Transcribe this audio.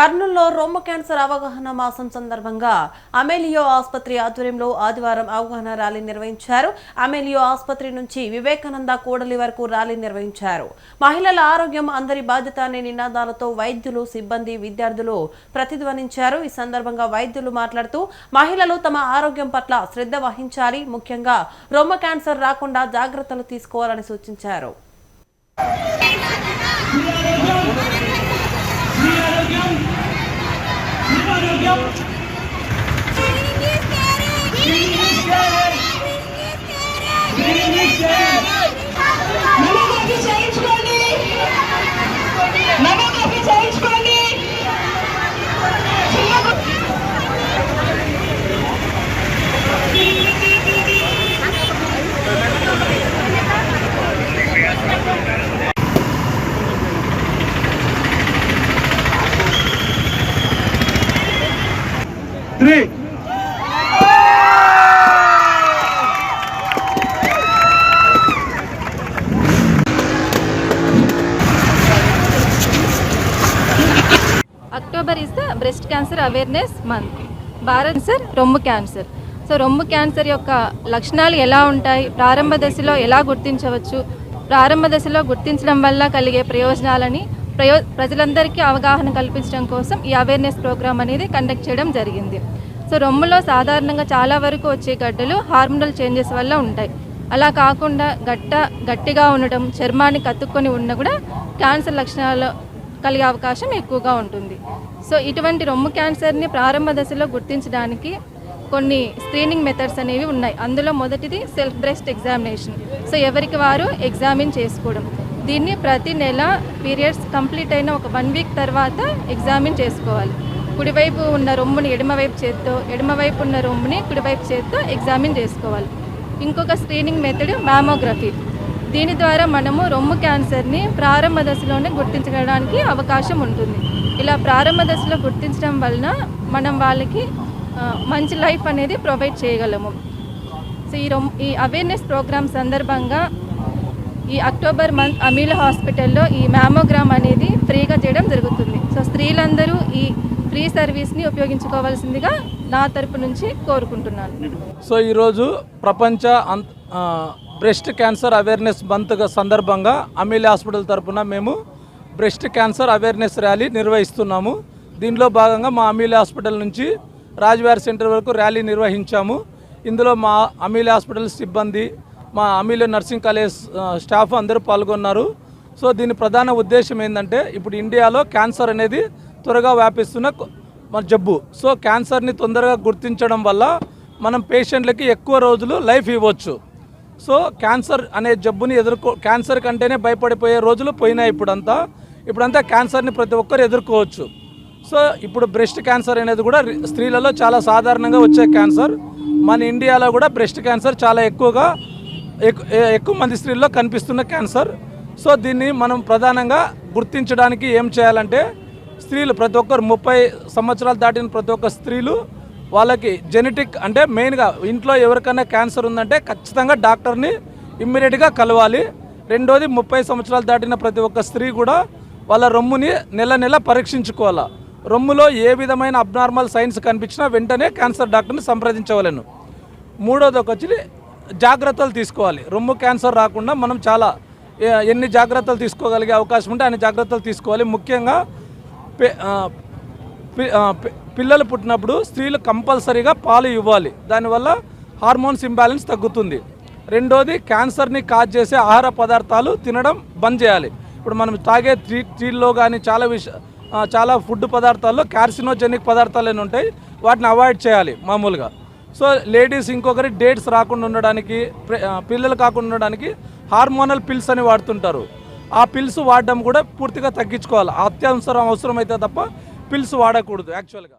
కర్నూలులో రొమ్ము క్యాన్సర్ అవగాహన మాసం సందర్భంగా అమెలియో ఆసుపత్రి ఆధ్వర్యంలో ఆదివారం అవగాహన ర్యాలీ నిర్వహించారు. అమెలియో ఆసుపత్రి నుంచి వివేకానంద కూడలి వరకు ర్యాలీ నిర్వహించారు. మహిళల ఆరోగ్యం అందరి బాధ్యత అనే నినాదాలతో వైద్యులు సిబ్బంది విద్యార్థులు ప్రతిధ్వనించారు. ఈ సందర్భంగా వైద్యులు మాట్లాడుతూ మహిళలు తమ ఆరోగ్యం పట్ల శ్రద్ధ వహించాలి. ముఖ్యంగా రొమ్ము క్యాన్సర్ రాకుండా జాగ్రత్తలు తీసుకోవాలని సూచించారు. 이화룡 이화룡 three, October is the breast cancer awareness month Bharat sir రొమ్ము క్యాన్సర్ సో రొమ్ము క్యాన్సర్ యొక్క లక్షణాలు ఎలా ఉంటాయి? ప్రారంభ దశలో ఎలా గుర్తించవచ్చు? ప్రారంభ దశలో గుర్తించడం వల్ల కలిగే ప్రయోజనాలని ప్రయో ప్రజలందరికీ అవగాహన కల్పించడం కోసం ఈ అవేర్నెస్ ప్రోగ్రామ్ అనేది కండక్ట్ చేయడం జరిగింది. సో రొమ్ములో సాధారణంగా చాలా వరకు వచ్చే గడ్డలు హార్మోనల్ చేంజెస్ వల్ల ఉంటాయి. అలా కాకుండా గట్ట గట్టిగా ఉండడం చర్మాన్ని కత్తుక్కొని ఉన్న కూడా క్యాన్సర్ లక్షణాలు కలిగే అవకాశం ఎక్కువగా ఉంటుంది. సో ఇటువంటి రొమ్ము క్యాన్సర్ని ప్రారంభ దశలో గుర్తించడానికి కొన్ని స్క్రీనింగ్ మెథడ్స్ అనేవి ఉన్నాయి. అందులో మొదటిది సెల్ఫ్ బ్రెస్ట్ ఎగ్జామినేషన్ సో ఎవరికి వారు ఎగ్జామిన్ చేసుకోవడం. దీన్ని ప్రతి నెల పీరియడ్స్ కంప్లీట్ అయిన ఒక వన్ వీక్ తర్వాత ఎగ్జామిన్ చేసుకోవాలి. కుడివైపు ఉన్న రొమ్ముని ఎడమవైపు చేత్తో ఎడమవైపు ఉన్న రొమ్ముని కుడివైపు చేత్తో ఎగ్జామిన్ చేసుకోవాలి. ఇంకొక స్క్రీనింగ్ మెథడ్ మ్యామోగ్రఫీ దీని ద్వారా మనము రొమ్ము క్యాన్సర్ని ప్రారంభ దశలోనే గుర్తించడానికి అవకాశం ఉంటుంది. ఇలా ప్రారంభ దశలో గుర్తించడం వలన మనం వాళ్ళకి మంచి లైఫ్ అనేది ప్రొవైడ్ చేయగలము. సో ఈ రొమ్ ఈ అవేర్నెస్ ప్రోగ్రామ్ సందర్భంగా ఈ అక్టోబర్ మంత్ అమీల హాస్పిటల్లో ఈ మ్యామోగ్రామ్ అనేది ఫ్రీగా చేయడం జరుగుతుంది. సో స్త్రీలందరూ ఈ ఫ్రీ సర్వీస్ని ఉపయోగించుకోవాల్సిందిగా నా తరపు నుంచి కోరుకుంటున్నాను. సో ఈరోజు ప్రపంచ అంత బ్రెస్ట్ క్యాన్సర్ అవేర్నెస్ మంత్ సందర్భంగా అమీల హాస్పిటల్ తరపున మేము బ్రెస్ట్ క్యాన్సర్ అవేర్నెస్ ర్యాలీ నిర్వహిస్తున్నాము. దీనిలో భాగంగా మా అమీల హాస్పిటల్ నుంచి రాజవారి సెంటర్ వరకు ర్యాలీ నిర్వహించాము. ఇందులో మా అమీల హాస్పిటల్ సిబ్బంది మా అమీల నర్సింగ్ కాలేజ్ స్టాఫ్ అందరూ పాల్గొన్నారు. సో దీని ప్రధాన ఉద్దేశం ఏంటంటే ఇప్పుడు ఇండియాలో క్యాన్సర్ అనేది త్వరగా వ్యాపిస్తున్న మన జబ్బు. సో క్యాన్సర్ని తొందరగా గుర్తించడం వల్ల మనం పేషెంట్లకి ఎక్కువ రోజులు లైఫ్ ఇవ్వచ్చు. సో క్యాన్సర్ అనే జబ్బుని ఎదుర్కో క్యాన్సర్ కంటేనే భయపడిపోయే రోజులు పోయినాయి ఇప్పుడంతా. ఇప్పుడంతా క్యాన్సర్ని ప్రతి ఒక్కరు ఎదుర్కోవచ్చు. సో ఇప్పుడు బ్రెస్ట్ క్యాన్సర్ అనేది కూడా స్త్రీలలో చాలా సాధారణంగా వచ్చే క్యాన్సర్. మన ఇండియాలో కూడా బ్రెస్ట్ క్యాన్సర్ చాలా ఎక్కువగా ఎక్కువ మంది స్త్రీల్లో కనిపిస్తున్న క్యాన్సర్. సో దీన్ని మనం ప్రధానంగా గుర్తించడానికి ఏం చేయాలంటే స్త్రీలు ప్రతి ఒక్కరు ముప్పై సంవత్సరాలు దాటిన ప్రతి ఒక్క స్త్రీలు వాళ్ళకి జెనెటిక్ అంటే మెయిన్గా ఇంట్లో ఎవరికైనా క్యాన్సర్ ఉందంటే ఖచ్చితంగా డాక్టర్ని ఇమ్మీడియట్గా కలవాలి. రెండోది ముప్పై సంవత్సరాలు దాటిన ప్రతి ఒక్క స్త్రీ కూడా వాళ్ళ రొమ్ముని నెల నెల పరీక్షించుకోవాలి. రొమ్ములో ఏ విధమైన అబ్నార్మల్ సైన్స్ కనిపించినా వెంటనే క్యాన్సర్ డాక్టర్ని సంప్రదించవలను. మూడోది ఒక వచ్చి జాగ్రత్తలు తీసుకోవాలి. రొమ్ము క్యాన్సర్ రాకుండా మనం చాలా ఎన్ని జాగ్రత్తలు తీసుకోగలిగే అవకాశం ఉంటే అన్ని జాగ్రత్తలు తీసుకోవాలి. ముఖ్యంగా పే- పిల్లలు పుట్టినప్పుడు స్త్రీలు కంపల్సరీగా పాలు ఇవ్వాలి. దానివల్ల హార్మోన్స్ ఇంబ్యాలెన్స్ తగ్గుతుంది. రెండోది క్యాన్సర్ని కాజ్ చేసే ఆహార పదార్థాలు తినడం బంద్ చేయాలి. ఇప్పుడు మనం తాగే టీ టీల్లో కానీ చాలా విష చాలా ఫుడ్ పదార్థాల్లో కార్సినోజెనిక్ పదార్థాలు ఉంటాయి. వాటిని అవాయిడ్ చేయాలి మామూలుగా. సో లేడీస్ ఇంకొకరి డేట్స్ రాకుండా ఉండడానికి పిల్లలు కాకుండా ఉండడానికి హార్మోనల్ పిల్స్ అని వాడుతుంటారు. ఆ పిల్స్ వాడడం కూడా పూర్తిగా తగ్గించుకోవాలి. అత్యవసరం అవసరం తప్ప పిల్స్ వాడకూడదు యాక్చువల్గా